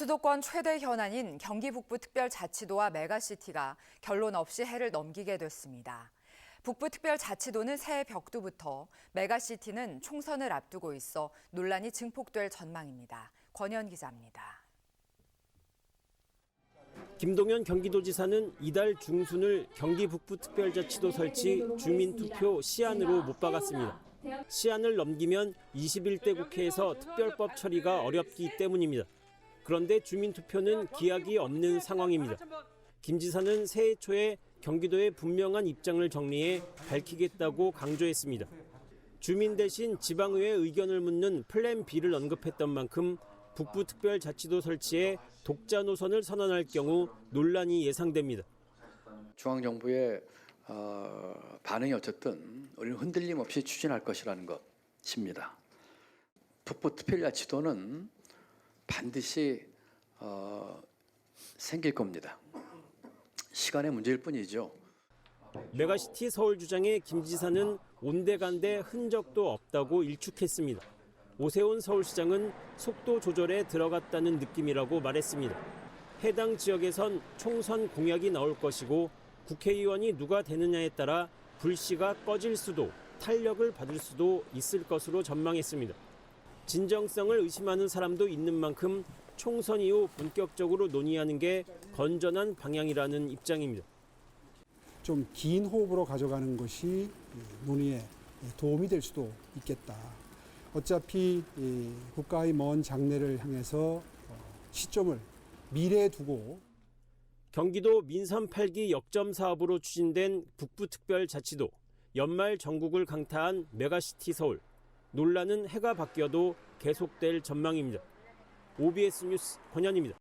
수도권 최대 현안인 경기 북부 특별자치도와 메가시티가 결론 없이 해를 넘기게 됐습니다. 북부 특별자치도는 새해 벽두부터 메가시티는 총선을 앞두고 있어 논란이 증폭될 전망입니다. 권현 기자입니다. 김동연 경기도지사는 이달 중순을 경기 북부 특별자치도 설치 주민투표 시안으로 못 박았습니다. 시안을 넘기면 21대 국회에서 특별법 처리가 어렵기 때문입니다. 그런데 주민투표는 기약이 없는 상황입니다. 김 지사는 새해 초에 경기도의 분명한 입장을 정리해 밝히겠다고 강조했습니다. 주민 대신 지방의회 의견을 묻는 플랜 B를 언급했던 만큼 북부특별자치도 설치에 독자 노선을 선언할 경우 논란이 예상됩니다. 중앙정부의 어, 반응이 어쨌든 우리는 흔들림 없이 추진할 것이라는 것입니다. 북부특별자치도는 반드시 어, 생길 겁니다. 시간의 문제일 뿐이죠. 메가시티 서울 주장에 김 지사는 온데간데 흔적도 없다고 일축했습니다. 오세훈 서울시장은 속도 조절에 들어갔다는 느낌이라고 말했습니다. 해당 지역에선 총선 공약이 나올 것이고 국회의원이 누가 되느냐에 따라 불씨가 꺼질 수도 탄력을 받을 수도 있을 것으로 전망했습니다. 진정성을 의심하는 사람도 있는 만큼 총선 이후 본격적으로 논의하는 게 건전한 방향이라는 입장입니다. 좀 긴 호흡으로 가져가는 것이 논의에 도움이 될 수도 있겠다. 어차피 이 국가의 먼 장래를 향해서 어, 시점을 미래에 두고 경기도 민선 8기 역점 사업으로 추진된 북부특별자치도 연말 전국을 강타한 메가시티 서울 논란은 해가 바뀌어도 계속될 전망입니다. OBS 뉴스 권현입니다.